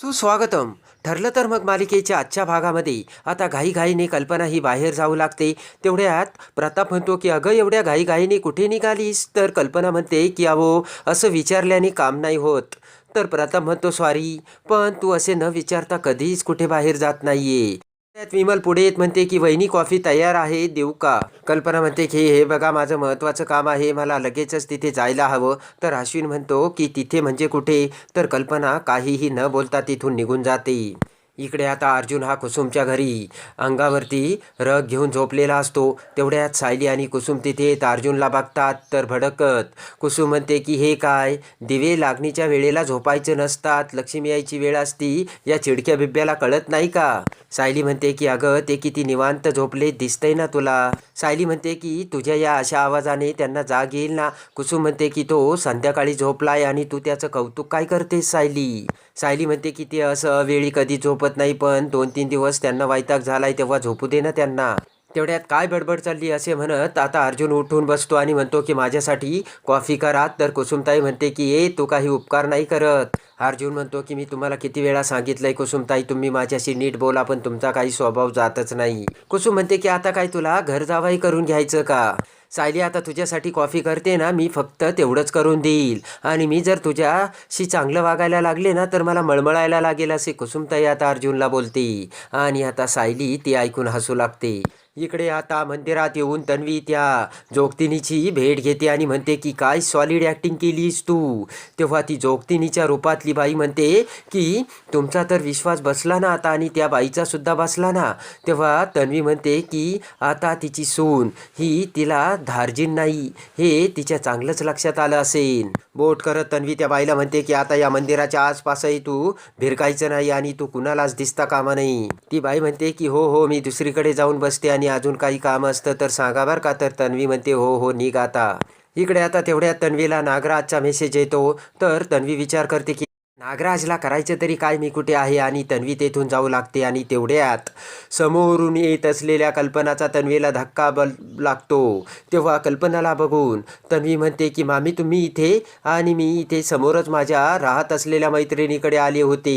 सुस्वागतम. ठरलं तर मग मालिकेच्या आजच्या भागामध्ये. आता घाईघाईने कल्पना ही बाहेर जाऊ लागते. तेवढ्यात प्रताप म्हणतो की अगं एवढ्या घाईघाईने कुठे निघालीस? तर कल्पना म्हणते की अहो असं विचारल्याने काम नाही होत. तर प्रताप म्हणतो सॉरी पण तू असे न विचारता कधीच कुठे बाहेर जात नाहीये. त्यात विमल पुढे येत म्हणते की वहिनी कॉफी तयार आहे देऊ का? कल्पना म्हणते की हे बघा माझं महत्त्वाचं काम आहे मला लगेचच तिथे जायला हवं. तर अश्विन म्हणतो की तिथे म्हणजे कुठे? तर कल्पना काहीही न बोलता तिथून निघून जाते. इकडे आता अर्जुन हा कुसुमच्या घरी अंगावरती रग घेऊन झोपलेला असतो. तेवढ्यात सायली आणि कुसुम तिथे येत अर्जुनला बघतात तर भडकत. कुसुम म्हणते की हे काय? दिवे लागणीच्या वेळेला झोपायचं नसतात. लक्ष्मी यायची वेळ असती. या चिडक्या बिब्याला कळत नाही का? सायली म्हणते की अगं ते किती निवांत झोपले दिसतंय ना तुला. सायली म्हणते की तुझ्या या अशा आवाजाने त्यांना जाग येईल ना? कुसुम म्हणते की तो संध्याकाळी झोपलाय आणि तू त्याचं कौतुक काय करतेस सायली? सायली म्हणते की ते असं वेळी कधी झोपत नाही पण दोन तीन दिवस त्यांना वैताग झालाय तेव्हा झोपू दे ना त्यांना. तेवढ्यात काय बडबड चालली असे म्हणत आता अर्जुन उठून बसतो आणि म्हणतो की माझ्यासाठी कॉफी करा तर कुसुमताई म्हणते की ए तू काही उपकार नाही करत. अर्जुन म्हणतो की मी तुम्हाला किती वेळा सांगितलंय कुसुमताई तुम्ही माझ्याशी नीट बोला पण तुमचा काही स्वभाव जातच नाही. कुसुम म्हणते की आता काय तुला? घर जावाही करून घ्यायचं का? सायली आता तुझ्यासाठी कॉफी करते ना मी फक्त तेवढंच करून देईल. आणि मी जर तुझ्याशी चांगलं वागायला लागले ना तर मला मळमळायला लागेल असे कुसुमताई आता अर्जुनला बोलते. आणि आता सायली ती ऐकून हसू लागते. इकडे आता मंदिरात येऊन तन्वी त्या जोगतिनीची भेट घेते आणि म्हणते की काय सॉलिड ॲक्टिंग केलीस तू? तेव्हा ती जोगतिनीच्या रूपातली बाई म्हणते की तुमचा तर विश्वास बसला ना आता आणि त्या बाईचा सुद्धा बसला ना. तेव्हा तन्वी म्हणते की आता तिची सून ही तिला धार्जिन नाही हे तिच्या चांगलंच लक्षात आलं असेल बोट करत तन्वी त्या बाईला म्हणते की आता या मंदिराच्या आसपासही तू भिरकायचं नाही आणि तू कुणालाच दिसता कामा नाही. ती बाई म्हणते की हो हो मी दुसरीकडे जाऊन बसते आणि अजून काही काम असतं तर सांगा बरं का तर तन्वी म्हणते हो हो निघ आता. इकडे आता तेवढ्या तन्वीला नागराजचा मेसेज येतो. तर तन्वी विचार करते की नागराजला करायचं तरी काय? मी कुठे आहे आणि तन्वी तेथून जाऊ लागते आणि तेवढ्यात समोरून येत असलेल्या कल्पनाचा तन्वीला धक्का बल लागतो. तेव्हा कल्पनाला बघून तन्वी म्हणते की मामी तुम्ही इथे आणि मी इथे समोरच माझ्या राहत असलेल्या मैत्रिणीकडे आले होते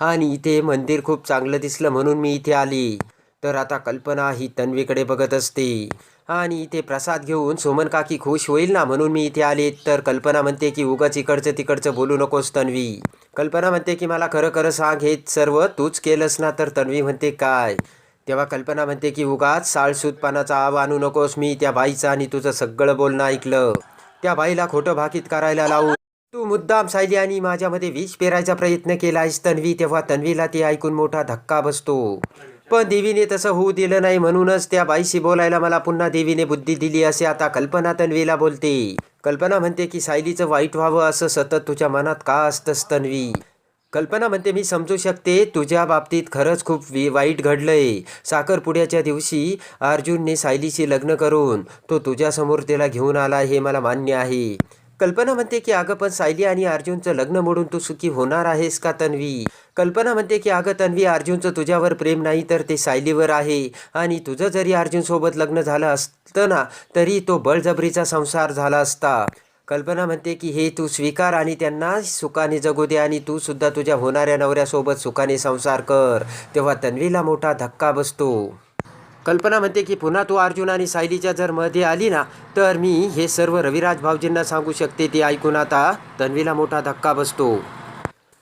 आणि इथे मंदिर खूप चांगलं दिसलं म्हणून मी इथे आली. तर आता कल्पना ही तन्वीकडे बघत असते. आणि इथे प्रसाद घेऊन सोमन काकी खुश होईल ना म्हणून मी इथे आले. तर कल्पना म्हणते की उगाच इकडचं तिकडचं बोलू नकोस तन्वी. कल्पना म्हणते की मला खरं खरं सांग हे सर्व तूच केलंस ना? तर तन्वी म्हणते काय? तेव्हा कल्पना म्हणते की उगाच साळसूतपणाचा आव आणू नकोस मी त्या बाईचं आणि तुझं सगळं बोलणं ऐकलं. त्या बाईला खोटं भाकीत करायला लावून तू मुद्दाम सायली आणि माझ्यामध्ये विष पेरायचा प्रयत्न केलायस तन्वी. तेव्हा तन्वीला ते ऐकून मोठा धक्का बसतो. पण देवीने तसं होऊ दिलं नाही म्हणूनच त्या बाईशी बोलायला मला पुन्हा देवीने बुद्धी दिली असे आता कल्पना तन्वीला बोलते. कल्पना म्हणते की सायलीचं वाईट व्हावं असं सतत तुझ्या मनात का असतंस तन्वी? कल्पना म्हणते मी समजू शकते तुझ्या बाबतीत खरंच खूप वि वाईट घडलंय. साखरपुड्याच्या दिवशी अर्जुनने सायलीशी लग्न करून तो तुझ्यासमोर तिला घेऊन आला हे मला मान्य आहे. कल्पना म्हणते की अगं पण सायली आणि अर्जुनचं लग्न मोडून तू सुखी होणार आहेस का तन्वी? कल्पना म्हणते की अगं तन्वी अर्जुनचं तुझ्यावर प्रेम नाही तर ते सायलीवर आहे. आणि तुझं जरी अर्जुनसोबत लग्न झालं असतं ना तरी तो बळजबरीचा संसार झाला असता. कल्पना म्हणते की हे तू स्वीकार आणि त्यांना सुखाने जगू दे आणि तू सुद्धा तुझ्या होणाऱ्या नवऱ्यासोबत सुखाने संसार कर. तेव्हा तन्वीला मोठा धक्का बसतो. कल्पना म्हणते की पुन्हा तू अर्जुन आणि सायलीच्या जर मध्ये आली ना तर मी हे सर्व रविराज भाऊजींना सांगू शकते ते ऐकून आता तन्वीला मोठा धक्का बसतो.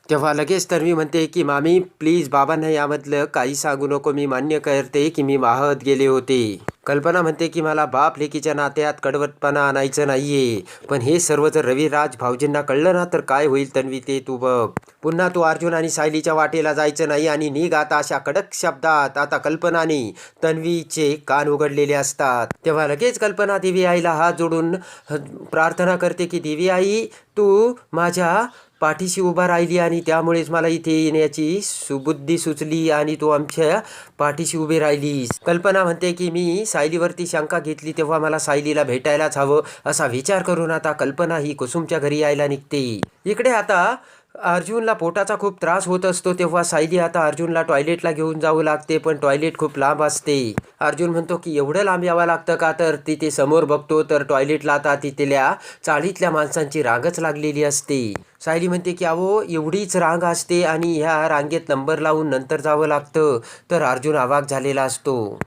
तेव्हा लगेच तन्वी म्हणते की मामी प्लीज बाबांना यामधलं काही सांगू नको मी मान्य करते की मी वाहत गेले होते. कल्पना म्हणते की मला बाप लेकीच्या नात्यात कडवटपणा आणायचं नाहीये. पण हे सर्व जर रविराज भाऊजींना कळलं ना तर काय होईल तन्वी ते तू बघ. पुन्हा तू अर्जुन आणि सायलीच्या वाटेला जायचं नाही आणि निघ आता अशा कडक शब्दात. आता कल्पनाने तन्वीचे कान उघडलेले असतात. तेव्हा लगेच कल्पना देवी आईला हात जोडून ह- प्रार्थना करते की देवी आई तू माझ्या पाठीशी उभा राहिली आणि त्यामुळेच मला इथे येण्याची सुबुद्धी सुचली आणि तो आमच्या पाठीशी उभी राहिलीस. कल्पना म्हणते की मी सायलीवरती शंका घेतली तेव्हा मला सायलीला भेटायलाच हवं असा विचार करून आता कल्पना ही कुसुमच्या घरी यायला निघते. इकडे आता अर्जुनला पोटाचा खूप त्रास होत असतो तेव्हा सायली आता अर्जुनला टॉयलेटला घेऊन जावं लागते पण टॉयलेट खूप लांब असते. अर्जुन म्हणतो की एवढं लांब यावं लागतं का? तर तिथे समोर बघतो तर टॉयलेटला आता तिथल्या चाळीतल्या माणसांची रांगच लागलेली असते. सायली म्हणते की अहो एवढीच रांग असते आणि ह्या रांगेत नंबर लावून नंतर जावं लागतं. तर अर्जुन आवाक झालेला असतो.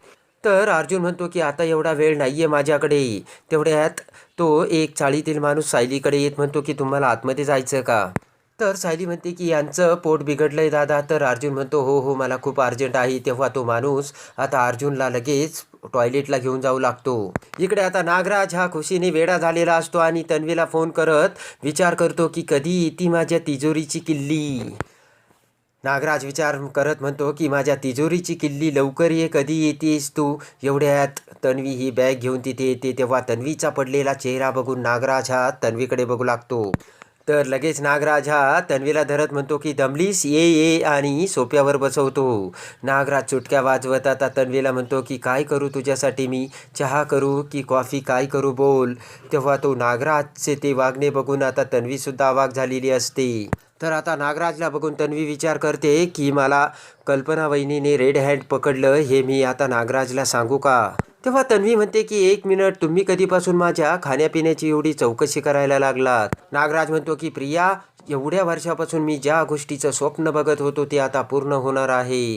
तर अर्जुन म्हणतो की आता एवढा वेळ नाही आहे माझ्याकडे. तेवढ्यात तो एक चाळीतील माणूस सायलीकडे येत म्हणतो की तुम्हाला आतमध्ये जायचं का? तर सायली म्हणते की यांचं पोट बिघडलंय दादा. तर अर्जुन म्हणतो हो हो मला खूप अर्जंट आहे. तेव्हा तो माणूस आता अर्जुनला लगेच टॉयलेटला घेऊन जाऊ लागतो. इकडे आता नागराज हा खुशीने वेडा झालेला असतो आणि तन्वीला फोन करत विचार करतो की कधी येते माझ्या तिजोरीची किल्ली? नागराज विचार करत म्हणतो की माझ्या तिजोरीची किल्ली लवकर ये कधी येतेस तू? एवढ्यात तन्वी ही बॅग घेऊन तिथे येते. तेव्हा तन्वीचा पडलेला चेहरा बघून नागराज हा तन्वीकडे बघू लागतो. तर लगेच नागराज हा तन्वीला धरत म्हणतो की दमलीस? ये ये आणि सोप्यावर बसवतो. नागराज चुटक्या वाजवत आता तन्वीला म्हणतो की काय करू तुझ्यासाठी मी? चहा करू की कॉफी? काय करू बोल. तेव्हा तो नागराजचे ते वागणे बघून आता तन्वीसुद्धा अवाक झालेली असते. तर आता नागराजला बघून तन्वी विचार करते की मला कल्पना वहिनीने रेड हँड पकडलं हे मी आता नागराजला सांगू का? तेव्हा तन्वी म्हणते की एक मिनिट तुम्ही कधीपासून माझ्या खाण्यापिण्याची एवढी चौकशी करायला लागलात? नागराज म्हणतो की प्रिया एवढ्या वर्षापासून मी ज्या गोष्टीचं स्वप्न बघत होतो ते आता पूर्ण होणार आहे.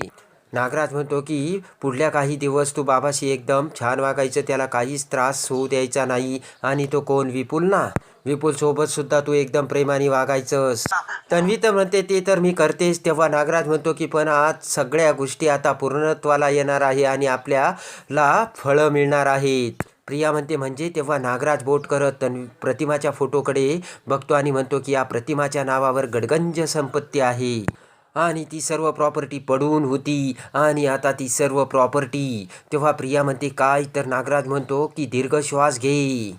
नागराज म्हणतो की पुढल्या काही दिवस तू बाबाशी एकदम छान वागायचं त्याला काहीच त्रास होऊ द्यायचा नाही. आणि तो कोण? विपुल ना? विपुल सोबत सुद्धा तू एकदम प्रेमाने वागायचंस. तन्वी तर म्हणते ते तर मी करतेच. तेव्हा नागराज म्हणतो की पण आज सगळ्या गोष्टी आता पूर्णत्वाला येणार आहे आणि आपल्याला फळं मिळणार आहेत. प्रिया म्हणते म्हणजे? तेव्हा नागराज बोट करत तन्वी प्रतिमाच्या फोटोकडे बघतो आणि म्हणतो की या प्रतिमाच्या नावावर गडगंज संपत्ती आहे. आणि ती सर्व प्रॉपर्टी पडून होती. आणि आता ती सर्व प्रॉपर्टी तेव्हा प्रिया म्हणते काय? तर नागराज म्हणतो की दीर्घ श्वास घे.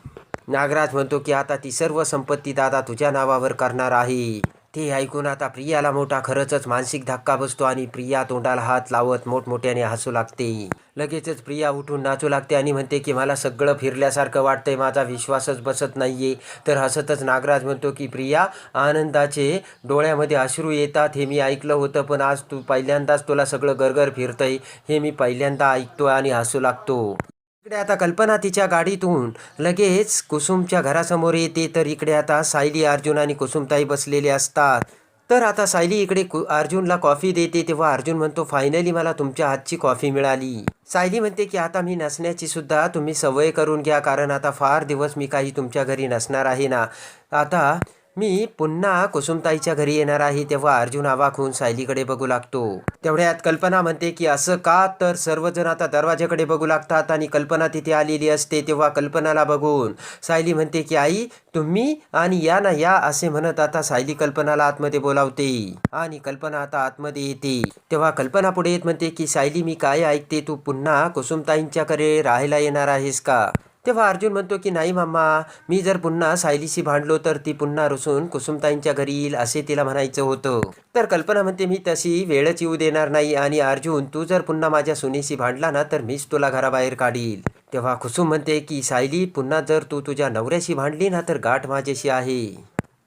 नागराज म्हणतो की आता ती सर्व संपत्ती दादा तुझ्या नावावर करणार आहे. ते ऐकून आता प्रियाला मोठा खरंच मानसिक धक्का बसतो आणि प्रिया तोंडाला हात लावत मोठमोठ्याने हसू लागते. लगेचच प्रिया उठून नाचू लागते आणि म्हणते की मला सगळं फिरल्यासारखं वाटतंय माझा विश्वासच बसत नाहीये. तर हसतच नागराज म्हणतो की प्रिया आनंदाचे डोळ्यामध्ये अश्रू येतात हे मी ऐकलं होतं पण आज तू पहिल्यांदाच तुला सगळं गरगर फिरतंय हे मी पहिल्यांदा ऐकतो आणि हसू लागतो. इकडे आता कल्पना तिच्या गाडीतून लगेच कुसुमच्या घरासमोर येते. तर इकडे आता सायली अर्जुन आणि कुसुमताई बसलेले असतात. तर आता सायली इकडे कु अर्जुनला कॉफी देते. तेव्हा अर्जुन म्हणतो फायनली मला तुमच्या हातची कॉफी मिळाली. सायली म्हणते की आता मी नसण्याची सुद्धा तुम्ही सवय करून घ्या. कारण आता फार दिवस मी काही तुमच्या घरी नसणार आहे ना. आता मी पुन्हा कुसुमताईच्या घरी येणार आहे तेव्हा अर्जुन आवाक होऊन सायलीकडे बघू लागतो. तेवढ्यात कल्पना म्हणते की असं का तर सर्वजण आता दरवाजाकडे बघू लागतात आणि कल्पना तिथे आलेली असते तेव्हा कल्पनाला बघून सायली म्हणते की आई तुम्ही आणि या ना या असे म्हणत आता सायली कल्पनाला आतमध्ये बोलावते. आणि कल्पना आता आतमध्ये येते. तेव्हा कल्पना पुढे येत म्हणते की सायली मी काय ऐकते? तू पुन्हा कुसुमताईंच्याकडे राहायला येणार आहेस का? तेव्हा अर्जुन म्हणतो की नाही मामा मी जर पुन्हा सायलीशी भांडलो तर ती पुन्हा रुसून कुसुमताईंच्या घरी येईल असे तिला म्हणायचं होतं. तर कल्पना म्हणते मी तशी वेळच येऊ देणार नाही आणि अर्जुन तू जर पुन्हा माझ्या सुनेशी भांडला ना तर मीच तुला घराबाहेर काढील. तेव्हा कुसुम म्हणते की सायली पुन्हा जर तू तुझ्या नवऱ्याशी भांडली ना तर गाठ माझ्याशी आहे.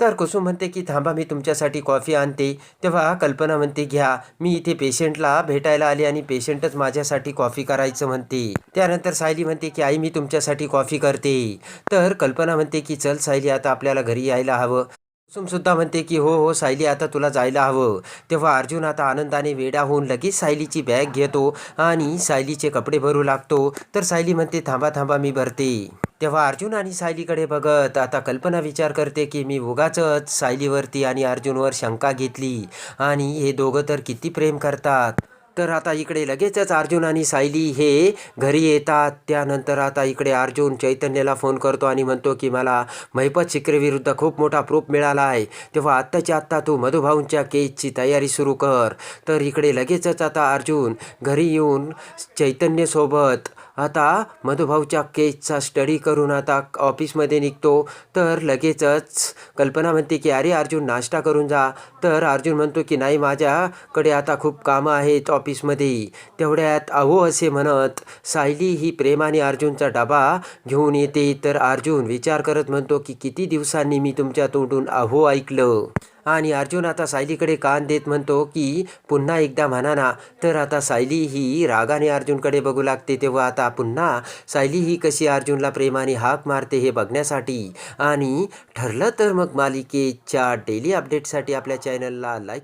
तर कुसुम म्हणते की थांबा मी तुमच्यासाठी कॉफी आणते. तेव्हा कल्पना म्हणते घ्या मी इथे पेशंटला भेटायला आले आणि पेशंटच माझ्यासाठी कॉफी करायचं म्हणते. त्यानंतर सायली म्हणते की आई मी तुमच्यासाठी कॉफी करते. तर कल्पना म्हणते की चल सायली आता आपल्याला घरी यायला हवं. कुसुमसुद्धा म्हणते की हो हो सायली आता तुला जायला हवं. तेव्हा अर्जुन आता आनंदाने वेडा होऊन लगेच सायलीची बॅग घेतो आणि सायलीचे कपडे भरू लागतो. तर सायली म्हणते थांबा थांबा मी भरते. तेव्हा अर्जुन आणि सायलीकडे बघत आता कल्पना विचार करते की मी उगाच सायलीवरती आणि अर्जुनवर शंका घेतली. आणि हे दोघं तर किती प्रेम करतात. तर आता इकडे लगेचच अर्जुन आणि सायली हे घरी येतात. त्यानंतर आता इकडे अर्जुन चैतन्याला फोन करतो आणि म्हणतो की मला महिपत शिकरेविरुद्ध खूप मोठा प्रूफ मिळाला आहे तेव्हा आत्ताच्या आत्ता तू मधुभाऊंच्या केसची तयारी सुरू कर. तर इकडे लगेचच आता अर्जुन घरी येऊन चैतन्यसोबत आता मधुभाऊच्या केसचा स्टडी करून आता ऑफिसमध्ये निघतो. तर लगेचच कल्पना म्हणते की अरे अर्जुन नाश्ता करून जा. तर अर्जुन म्हणतो की नाही माझ्याकडे आता खूप कामं आहेत ऑफिसमध्ये तेवढ्यात अहो असे म्हणत सायली ही प्रेमाने अर्जुनचा डबा घेऊन येते. तर अर्जुन विचार करत म्हणतो की किती दिवसांनी मी तुमच्या तोंडून अहो ऐकलं? आणि अर्जुन आता सायलीकडे कान देत म्हणतो की पुन्हा एकदा म्हणा ना तर आता सायली ही रागाने अर्जुनकडे बघू लागते तेव्हा आता पुन्हा सायली ही कशी अर्जुनला प्रेमाने हाक मारते हे बघण्यासाठी. आणि ठरलं तर मग मालिकेच्या डेली अपडेटसाठी आपल्या चॅनलला लाईक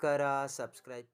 करा सबस्क्राईब